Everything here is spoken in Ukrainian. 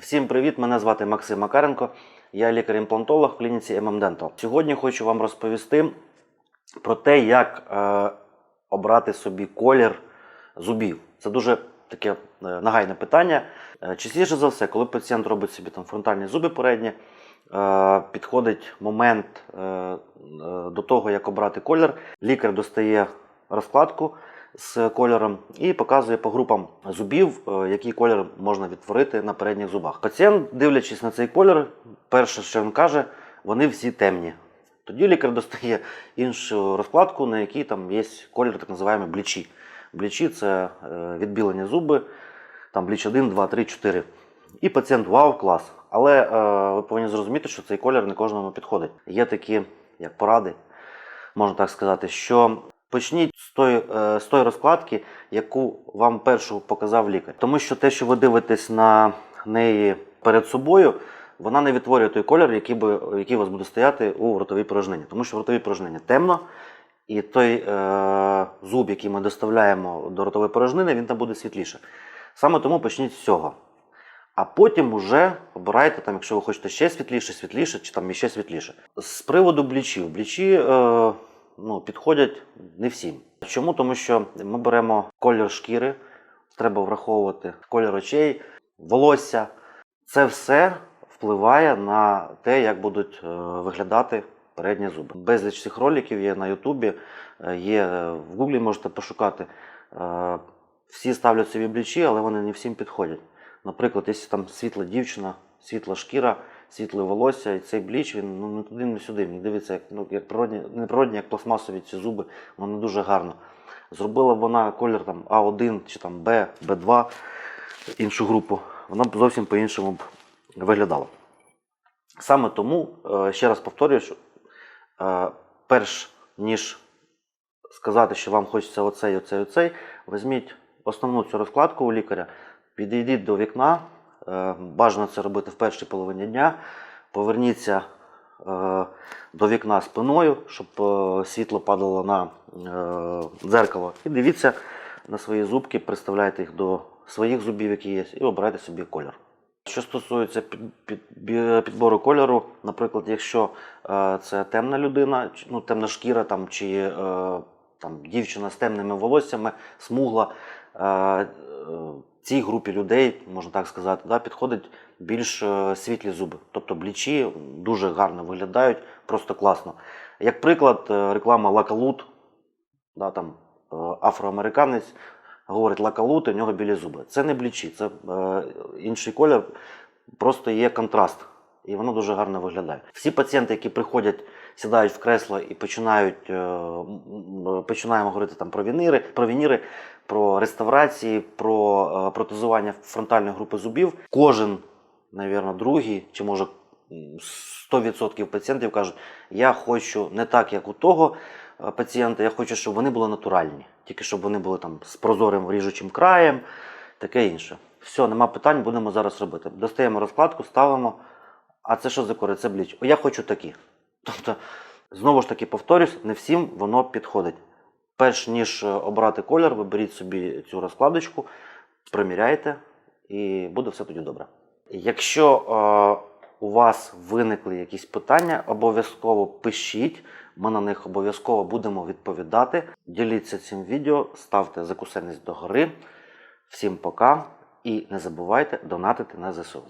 Всім привіт! Мене звати Максим Макаренко. Я лікар-імплантолог в клініці MM Dental. Сьогодні хочу вам розповісти про те, як е, обрати собі колір зубів. Це дуже таке е, нагайне питання. Е, частіше за все, коли пацієнт робить собі там фронтальні зуби передні, е, підходить момент е, е, до того, як обрати колір. Лікар достає розкладку з кольором і показує по групам зубів, е, який колір можна відтворити на передніх зубах. Пацієнт, дивлячись на цей колір, перше, що він каже, вони всі темні. Тоді лікар достає іншу розкладку, на якій там є колір так називаємо блічі. Блічі це е, відбілені зуби, там бліч 1, 2, 3, 4. І пацієнт вау, клас. Але е, ви повинні зрозуміти, що цей колір не кожному підходить. Є такі як поради, можна так сказати, що почніть з тої, е, з тої розкладки, яку вам першу показав лікар. Тому що те, що ви дивитесь на неї перед собою, вона не відтворює той колір, який, би, який у вас буде стояти у ротовій порожнині. Тому що в ротовій порожнині темно, і той е, зуб, який ми доставляємо до ротової порожнини, він там буде світліше. Саме тому почніть з цього. А потім уже обирайте, там, якщо ви хочете ще світліше, світліше, чи там ще світліше. З приводу блічів. Блічі е, ну, підходять не всім. Чому? Тому що ми беремо колір шкіри, треба враховувати колір очей, волосся. Це все впливає на те, як будуть е, виглядати передні зуби. Безліч цих роликів є на Ютубі, е, є в Гуглі, можете пошукати. Е, Всі ставлять собі блічі, але вони не всім підходять. Наприклад, якщо там світла дівчина, світла шкіра, світле волосся, і цей бліч, він ну, не туди, не сюди. Він дивиться, як, ну, як природні, не природні, як пластмасові ці зуби, вони дуже гарно. Зробила б вона колір там А1 чи там Б, Б2, іншу групу, вона б зовсім по-іншому б виглядала. Саме тому, е, ще раз повторюю, що е, перш ніж сказати, що вам хочеться оцей, оцей, оцей, візьміть основну цю розкладку у лікаря, підійдіть до вікна, бажано це робити в першій половині дня, поверніться е, до вікна спиною, щоб е, світло падало на е, дзеркало. І дивіться на свої зубки, приставляйте їх до своїх зубів, які є, і обирайте собі колір. Що стосується під, під, підбору кольору, наприклад, якщо е, це темна людина, ну, темна шкіра там, чи е, там, дівчина з темними волоссями, смугла, е, е, цій групі людей, можна так сказати, да, підходять більш е, світлі зуби. Тобто блічі дуже гарно виглядають, просто класно. Як приклад, е, реклама Лакалут, да, там, е, афроамериканець говорить лакалут, у нього білі зуби. Це не блічі, це е, інший колір, просто є контраст. І воно дуже гарно виглядає. Всі пацієнти, які приходять, сідають в кресло і починають, е, починаємо говорити там про вініри, про вініри, про реставрації, про е, протезування фронтальної групи зубів. Кожен, навірно, другий, чи може м, 100% пацієнтів кажуть, я хочу не так, як у того е, пацієнта, я хочу, щоб вони були натуральні, тільки щоб вони були там з прозорим ріжучим краєм, таке інше. Все, нема питань, будемо зараз робити. Достаємо розкладку, ставимо. А це що за кори? Це бліч. О, я хочу такі. Тобто, знову ж таки повторюсь, не всім воно підходить. Перш ніж е, обрати колір, виберіть собі цю розкладочку, приміряйте, і буде все тоді добре. Якщо е, у вас виникли якісь питання, обов'язково пишіть. Ми на них обов'язково будемо відповідати. Діліться цим відео, ставте закусеність догори. Всім пока і не забувайте донатити на ЗСУ.